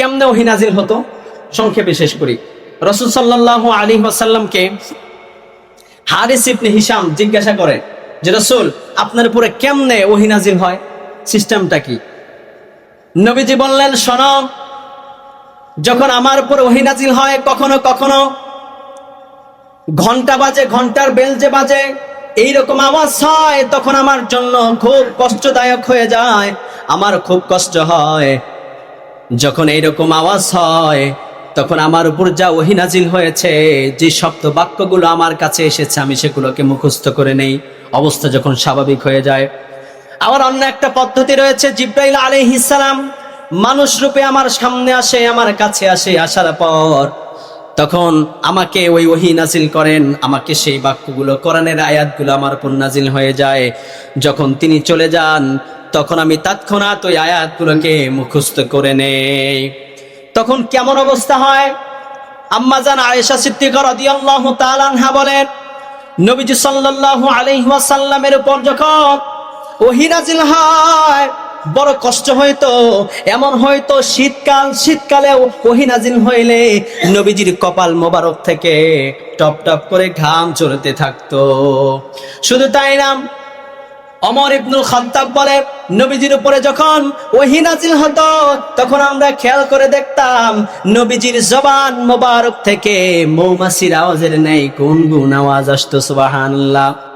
কেমনে ওহি নাজিল হতো? সংক্ষেপে শেষ করি। রসুল সাল্লাহ আলী ওয়াসাল্লামকে হারিস ইবনে হিসাম জিজ্ঞাসা করে যে, রসুল, আপনার উপরে কেমনে ওহি নাজিল হয়? সিস্টেমটা কি? নবীজি বললেন, শোনো, যখন আমার উপর ওহি নাজিল হয়, কখনো কখনো ঘণ্টা বাজে, ঘণ্টার বেল যে বাজে, এইরকম আওয়াজ হয়, তখন আমার জন্য খুব কষ্টদায়ক হয়ে যায়, আমার খুব কষ্ট হয়। যখন এইরকম আওয়াজ হয়, তখন আমার উপর যা ওহি নাজিল হয়েছে, যে শব্দ বাক্যগুলো আমার কাছে এসেছে, আমি সেগুলোকে মুখস্থ করে নেই। অবস্থা যখন স্বাভাবিক হয়ে যায়। আবার অন্য একটা পদ্ধতি রয়েছে, জিব্রাইল আলাইহিসসালাম মানুষ রূপে আমার সামনে আসে, আমার কাছে আসে আসার পর, তখন আমাকে ওই ওহি নাজিল করেন, আমাকে সেই বাক্যগুলো, কোরআনের আয়াতগুলো আমার উপর নাজিল হয়ে যায়। যখন তিনি চলে যান তখন আমি তৎক্ষণাৎ ওই আয়াতগুলোকে মুখস্থ করে নেই। তখন কেমন অবস্থা হয়? আম্মা জান আয়েশা সিদ্দিকা রাদিয়াল্লাহু তাআলা আনহা বলেন, নবীজি সাল্লাল্লাহু আলাইহি ওয়াসাল্লামের উপর যখন ওহী নাজিল হয়, বড় কষ্ট হইতো, এমন হয়তো শীতকাল শীতকালে ওহী নাজিল হইলে নবীজির কপাল মোবারক থেকে টপ টপ করে ঘাম চলতে থাকতো। শুধু তাই নাম অমর ইবনুল খাত্তাব বলে নবীজির উপরে যখন ওহি নাজিল হতো, তখন আমরা খেয়াল করে দেখতাম নবীজির জবান মোবারক থেকে মৌমাসির আওয়াজের নেই কোন গুণ আওয়াজ আসতো, সুবহানাল্লাহ।